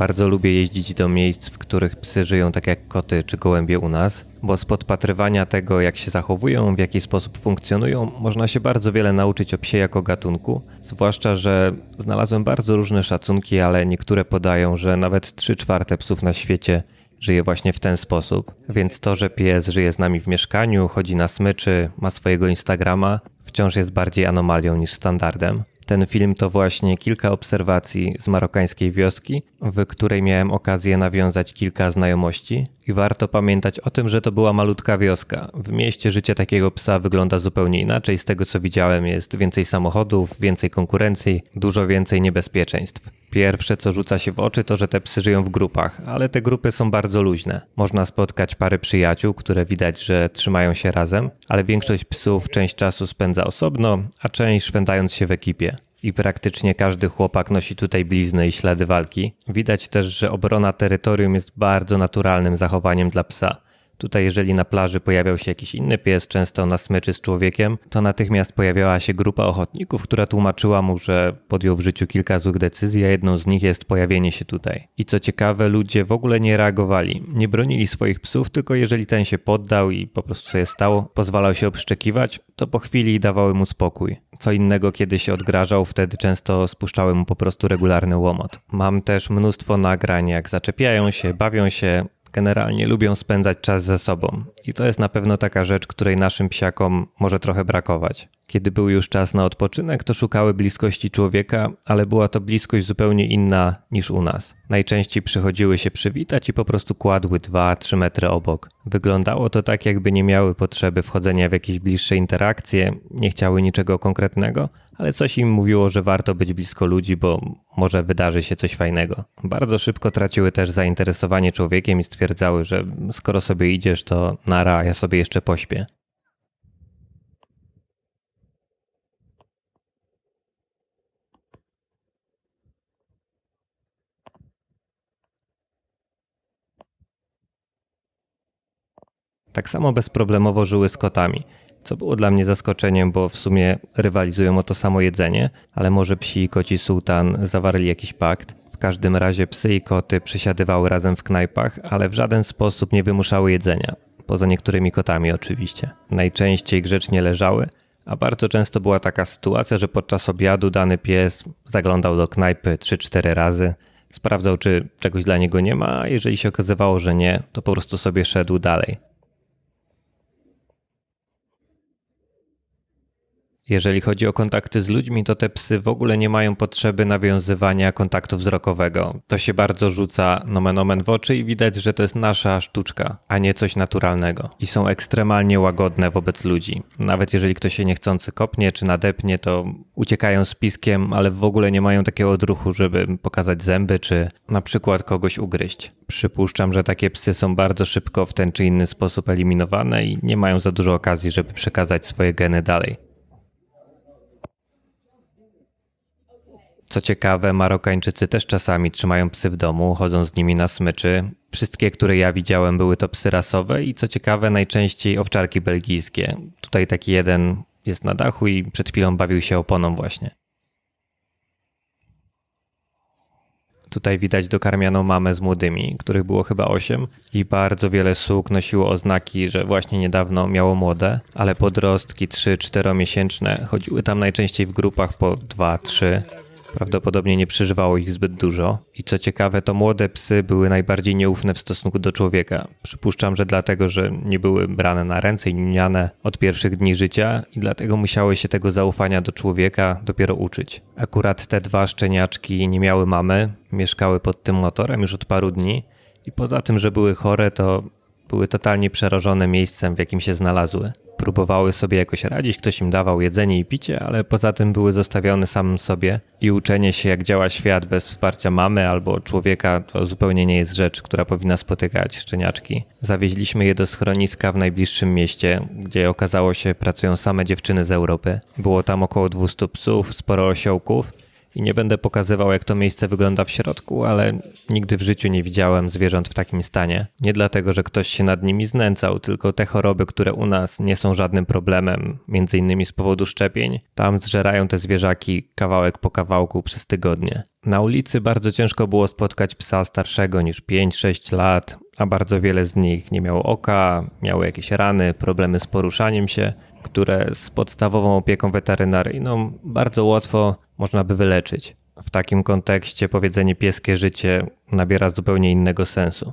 Bardzo lubię jeździć do miejsc, w których psy żyją tak jak koty czy gołębie u nas, bo z podpatrywania tego, jak się zachowują, w jaki sposób funkcjonują, można się bardzo wiele nauczyć o psie jako gatunku. Zwłaszcza, że znalazłem bardzo różne szacunki, ale niektóre podają, że nawet 3 czwarte psów na świecie żyje właśnie w ten sposób. Więc to, że pies żyje z nami w mieszkaniu, chodzi na smyczy, ma swojego Instagrama, wciąż jest bardziej anomalią niż standardem. Ten film to właśnie kilka obserwacji z marokańskiej wioski, w której miałem okazję nawiązać kilka znajomości. I warto pamiętać o tym, że to była malutka wioska. W mieście życie takiego psa wygląda zupełnie inaczej. Z tego co widziałem, jest więcej samochodów, więcej konkurencji, dużo więcej niebezpieczeństw. Pierwsze, co rzuca się w oczy, to że te psy żyją w grupach, ale te grupy są bardzo luźne. Można spotkać pary przyjaciół, które widać, że trzymają się razem, ale większość psów część czasu spędza osobno, a część szwendając się w ekipie. I praktycznie każdy chłopak nosi tutaj blizny i ślady walki. Widać też, że obrona terytorium jest bardzo naturalnym zachowaniem dla psa. Tutaj, jeżeli na plaży pojawiał się jakiś inny pies, często na smyczy z człowiekiem, to natychmiast pojawiała się grupa ochotników, która tłumaczyła mu, że podjął w życiu kilka złych decyzji, a jedną z nich jest pojawienie się tutaj. I co ciekawe, ludzie w ogóle nie reagowali. Nie bronili swoich psów, tylko jeżeli ten się poddał i po prostu sobie stał, pozwalał się obszczekiwać, to po chwili dawały mu spokój. Co innego, kiedy się odgrażał, wtedy często spuszczały mu po prostu regularny łomot. Mam też mnóstwo nagrań, jak zaczepiają się, bawią się, generalnie lubią spędzać czas ze sobą. I to jest na pewno taka rzecz, której naszym psiakom może trochę brakować. Kiedy był już czas na odpoczynek, to szukały bliskości człowieka, ale była to bliskość zupełnie inna niż u nas. Najczęściej przychodziły się przywitać i po prostu kładły 2-3 metry obok. Wyglądało to tak, jakby nie miały potrzeby wchodzenia w jakieś bliższe interakcje, nie chciały niczego konkretnego, ale coś im mówiło, że warto być blisko ludzi, bo może wydarzy się coś fajnego. Bardzo szybko traciły też zainteresowanie człowiekiem i stwierdzały, że skoro sobie idziesz, to nara, ja sobie jeszcze pośpię. Tak samo bezproblemowo żyły z kotami, co było dla mnie zaskoczeniem, bo w sumie rywalizują o to samo jedzenie, ale może psi i koci sułtan zawarli jakiś pakt. W każdym razie psy i koty przysiadywały razem w knajpach, ale w żaden sposób nie wymuszały jedzenia. Poza niektórymi kotami oczywiście. Najczęściej grzecznie leżały, a bardzo często była taka sytuacja, że podczas obiadu dany pies zaglądał do knajpy 3-4 razy, sprawdzał, czy czegoś dla niego nie ma, a jeżeli się okazywało, że nie, to po prostu sobie szedł dalej. Jeżeli chodzi o kontakty z ludźmi, to te psy w ogóle nie mają potrzeby nawiązywania kontaktu wzrokowego. To się bardzo rzuca nomen omen w oczy i widać, że to jest nasza sztuczka, a nie coś naturalnego. I są ekstremalnie łagodne wobec ludzi. Nawet jeżeli ktoś się niechcący kopnie czy nadepnie, to uciekają z piskiem, ale w ogóle nie mają takiego odruchu, żeby pokazać zęby czy na przykład kogoś ugryźć. Przypuszczam, że takie psy są bardzo szybko w ten czy inny sposób eliminowane i nie mają za dużo okazji, żeby przekazać swoje geny dalej. Co ciekawe, Marokańczycy też czasami trzymają psy w domu, chodzą z nimi na smyczy. Wszystkie, które ja widziałem, były to psy rasowe i co ciekawe, najczęściej owczarki belgijskie. Tutaj taki jeden jest na dachu i przed chwilą bawił się oponą właśnie. Tutaj widać dokarmianą mamę z młodymi, których było chyba 8 i bardzo wiele sług nosiło oznaki, że właśnie niedawno miało młode, ale podrostki 3-4 miesięczne chodziły tam najczęściej w grupach po 2-3 Prawdopodobnie nie przeżywało ich zbyt dużo. I co ciekawe, to młode psy były najbardziej nieufne w stosunku do człowieka. Przypuszczam, że dlatego, że nie były brane na ręce i nianiane od pierwszych dni życia i dlatego musiały się tego zaufania do człowieka dopiero uczyć. Akurat te dwa szczeniaczki nie miały mamy, mieszkały pod tym motorem już od paru dni i poza tym, że były chore, to były totalnie przerażone miejscem, w jakim się znalazły próbowały sobie jakoś radzić, ktoś im dawał jedzenie i picie, ale poza tym były zostawione samym sobie i uczenie się, jak działa świat bez wsparcia mamy albo człowieka, to zupełnie nie jest rzecz, która powinna spotykać szczeniaczki. Zawieźliśmy je do schroniska w najbliższym mieście, gdzie okazało się pracują same dziewczyny z Europy. Było tam około 200 psów, sporo osiołków I nie będę pokazywał, jak to miejsce wygląda w środku, ale nigdy w życiu nie widziałem zwierząt w takim stanie. Nie dlatego, że ktoś się nad nimi znęcał, tylko te choroby, które u nas nie są żadnym problemem, między innymi z powodu szczepień, tam zżerają te zwierzaki kawałek po kawałku przez tygodnie. Na ulicy bardzo ciężko było spotkać psa starszego niż 5-6 lat, a bardzo wiele z nich nie miało oka, miało jakieś rany, problemy z poruszaniem się, które z podstawową opieką weterynaryjną bardzo łatwo można by wyleczyć. W takim kontekście powiedzenie pieskie życie nabiera zupełnie innego sensu.